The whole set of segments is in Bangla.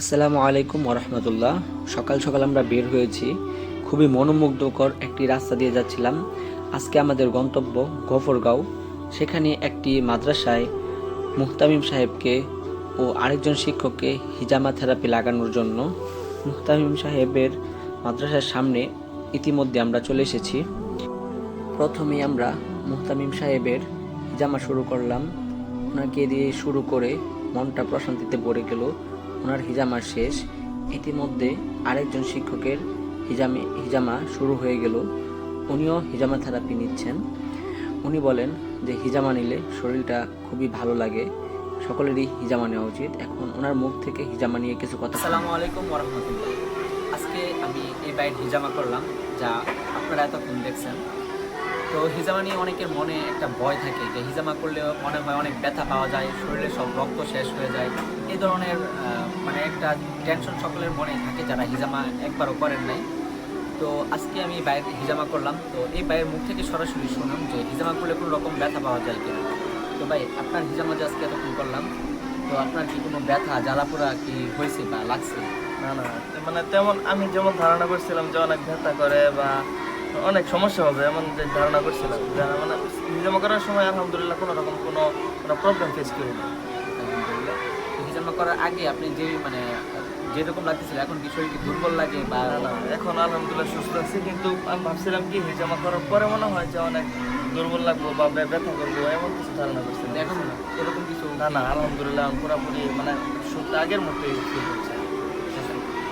আসসালামু আলাইকুম ওরহমতুল্লাহ। সকাল সকাল আমরা বের হয়েছি। খুবই মনোমুগ্ধকর একটি রাস্তা দিয়ে যাচ্ছিলাম। আজকে আমাদের গন্তব্য গফরগাঁও। সেখানে একটি মাদ্রাসায় মুহতামিম সাহেবকে ও আরেকজন শিক্ষককে হিজামা থেরাপি লাগানোর জন্য মুহতামিম সাহেবের মাদ্রাসার সামনে ইতিমধ্যে আমরা চলে এসেছি। প্রথমে আমরা মুহতামিম সাহেবের হিজামা শুরু করলাম। ওনাকে দিয়ে শুরু করে মনটা প্রশান্তিতে ভরে গেল। ওনার হিজামা শেষ। ইতিমধ্যে আরেকজন শিক্ষকের হিজামে হিজামা শুরু হয়ে গেল। উনিও হিজামা থেরাপি নিচ্ছেন। উনি বলেন যে, হিজামা নিলে শরীরটা খুবই ভালো লাগে। সকলেরই হিজামা নেওয়া উচিত। এখন ওনার মুখ থেকে হিজামা নিয়ে কিছু কথা আসসালামু আলাইকুম ওরহমতুল্লাহ আজকে আমি এই বাইক হিজামা করলাম, যা আপনারা এতক্ষণ দেখছেন। তো হিজামা নিয়ে অনেকের মনে একটা ভয় থাকে যে, হিজামা করলে মনে হয় অনেক ব্যথা পাওয়া যায়, শরীরে সব রক্ত শেষ হয়ে যায়। এই ধরনের একটা টেনশন সকলের মনে থাকে যারা হিজামা একবারও করেন নাই। তো আজকে আমি বাইক হিজামা করলাম। তো এই বাইয়ের মুখ থেকে সরাসরি শুনলাম যে হিজামা করলে কোনো রকম ব্যথা পাওয়া যায় কিনা। তো ভাই আপনার হিজামা যে আজকে এতক্ষণ করলাম তো আপনার কি কোনো ব্যথা জ্বালাপোড়া কি হয়েছে বা লাগছে? না না মানে তেমন আমি যেমন ধারণা করছিলাম যে অনেক ব্যথা করে বা অনেক সমস্যা হবে এমন যে ধারণা করছিলাম মানে হিজামা করার সময় আলহামদুলিল্লাহ কোনো রকম কোনো প্রবলেম ফেস তো হিজামা করার আগে আপনি যে মানে যেরকম লাগতেছিল এখন কি শরীর কি দুর্বল লাগে বা এখন আলহামদুলিল্লাহ সুস্থ আছি কিন্তু আমি ভাবছিলাম কি হিজামা করার পরে মনে হয় যে অনেক দুর্বল লাগবো বা ব্যথা করব এমন কিছু ধারণা করছিলাম। এখন এরকম কিছু? না না আলহামদুলিল্লাহ পুরোপুরি মানে সুস্থ আগের মতোই ফিল হচ্ছে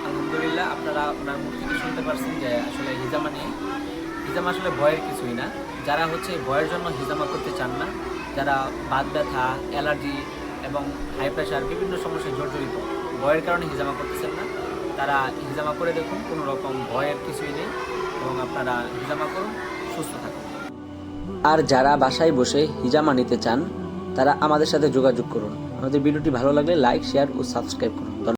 আলহামদুলিল্লাহ আপনারা আপনার মুখ থেকে শুনতে পারছেন যে আসলে হিজামা নিয়ে হিজামা আসলে ভয়ের কিছুই না। যারা হচ্ছে ভয়ের জন্য হিজামা করতে চান না যারা বাদ ব্যথা অ্যালার্জি এবং হাই প্রেশার বিভিন্ন সমস্যায় জর্জরিত। ভয়ের কারণে হিজামা করতেছেন না। তারা হিজামা করে দেখুন, কোনো রকম ভয়ের কিছুই নেই এবং আপনারা হিজামা করুন, সুস্থ থাকুন। আর যারা বাসায় বসে হিজামা নিতে চান, তারা আমাদের সাথে যোগাযোগ করুন। আমাদের ভিডিওটি ভালো লাগলে লাইক শেয়ার ও সাবস্ক্রাইব করুন।